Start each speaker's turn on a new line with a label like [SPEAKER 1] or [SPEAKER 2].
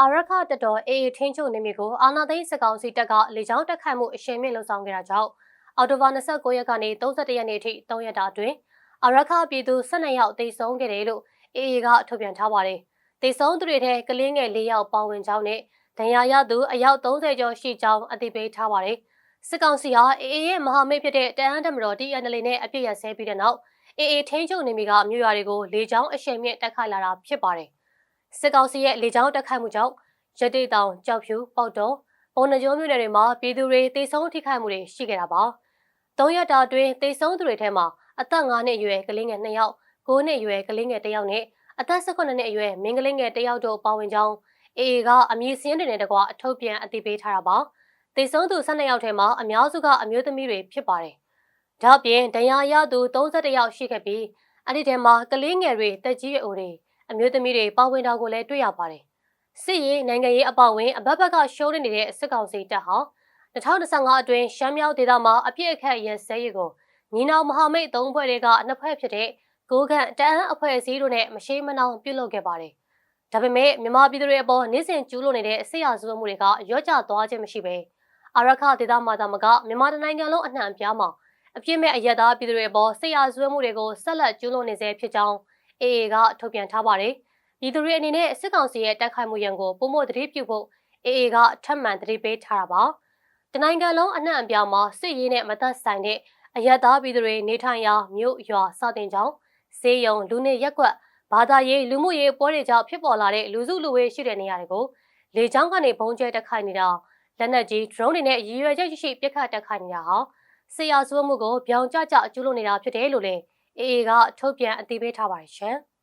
[SPEAKER 1] အာရခတတော်အေအေထင်းချုပ်နေမီကိုအာနာသိန်းစကောင်စီတပ်ကလေကြောင်းတက်ခတ်မှုအရှိန်မြင့်လှုံ့ဆော်ခဲ့တာကြောင့်အော်တိုဘာ29ရက်ကနေ31ရက်နေ့ထိ3ရက်တာအတွင်းအာရခပြည်သူ12ယောက်တိတ်ဆုံးခဲ့တယ်လို့အေအေကထုတ်ပြန်ထားပါတယ်။တိတ်ဆုံးသူတွေထဲကလင်းငယ်၄ယောက်ပါဝင်ကြောင်းနဲ့ဒဏ်ရာရသူအယောက်30ကျော်ရှိကြောင်းအသိပေးထားပါတယ်။စစ်ကောင်စီဟာအေအေရဲ့မဟာမိတ်ဖြစ်တဲ့တအန်းတမတော် TNL နဲ့အပြစ်ရဆဲပြီးတဲ့နောက်အေအေထင်းချုပ်နေမီကမြို့ရွာတွေကိုလေကြောင်းအရှိန်မြင့်တက်ခိုက်လာတာဖြစ်ပါတယ်။ စစ်ကောင်စီရဲ့လေကြောင်းတက်ခိုက်မှုကြောင့်ရတိတောင်ကြောက်ဖြူပေါက်တော်ပုံနှကျိုးမြို့နယ်တွေမှာပြည်သူတွေတိတ်ဆုံးထိခိုက်မှုတွေရှိခဲ့တာပါ။၃ရက်တာအတွင်းတိတ်ဆုံးသူတွေထဲမှာအသက်9နှစ်အရွယ်ကလေးငယ်2ယောက်9နှစ်အရွယ်ကလေးငယ်1ယောက်နဲ့အသက်18နှစ်အရွယ်မိန်းကလေးငယ်1ယောက်တို့ပါဝင်ကြောင်းအေအေကအမည်စင်းတွေနဲ့တကွအထုပ်ပြန်အသိပေးထားတာပါ။တိတ်ဆုံးသူ12ယောက်ထဲမှာအများစုကအမျိုးသမီးတွေဖြစ်ပါတယ်။ဒါ့အပြင်ဒဏ်ရာရသူ31ယောက်ရှိခဲ့ပြီးအဲ့ဒီထဲမှာကလေးငယ်တွေတက်ကြီးအိုတွေ အမျိုးသမီးတွေပါဝင်တာကိုလည်းတွေ့ရပါတယ်။စစ်ရေးနိုင်ငံရေးအပေါဝင်အဘက်ဘက်ကရှိုးနေတဲ့စစ်ကောင်စီတပ်ဟာ2025အတွင်းရှမ်းမြောက်ဒေသမှာအပြစ်အခတ်ရဲစဲရေးကိုညီနောင်မဟာမိတ်သုံးဖွဲ့တွေကနှစ်ဖွဲ့ဖြစ်တဲ့ကိုခန့်တအန်းအဖွဲ့အစည်းတို့နဲ့မရှိမနှောင်ပြုလုပ်ခဲ့ပါတယ်။ဒါပေမဲ့မြန်မာပြည်သူတွေအပေါ်နေစဉ်ကျူးလွန်နေတဲ့ဆရာစုမှုတွေကရော့ကျသွားခြင်းမရှိပဲအာရခဒေသမှာသာမကမြန်မာနိုင်ငံလုံးအနှံ့အပြားမှာအပြစ်မဲ့အရက်သားပြည်သူတွေအပေါ်ဆရာဆွေးမှုတွေကိုဆက်လက်ကျူးလွန်နေစေဖြစ်ကြောင်း အေအေကထုတ်ပြန်ထားပါတယ်။ပြည်သူတွေအနေနဲ့စစ်ကောင်စီရဲ့တိုက်ခိုက်မှုရန်ကိုပုံမသတိပြုဖို့အေအေကထပ်မံသတိပေးထားတာပါ။တနိုင်ငံလုံးအနှံ့အပြားမှာစစ်ရေးနဲ့မသက်ဆိုင်တဲ့အရက်သားပြည်သူတွေနေထိုင်ရာမြို့ရွာစတင်ကြောင်းဈေးရုံလူနေရက်ကွက်ဘာသာရေးလူမှုရေးပွဲတွေကြောင့်ဖြစ်ပေါ်လာတဲ့လူစုလူဝေးရှိတဲ့နေရာတွေကိုလေကြောင်းကနေဘုံကျဲတက်ခိုက်နေတာလက်နက်ကြီး drone တွေနဲ့ရည်ရွယ်ချက်ရှိရှိပစ်ခတ်တက်ခိုက်နေတာဟာဆရာစွမှုကိုပြောင်ကြကြကျူးလွန်နေတာဖြစ်တယ်လို့လည်း အေအေကထုတ်ပြန်အသိပေးထားပါတယ်ရှင်။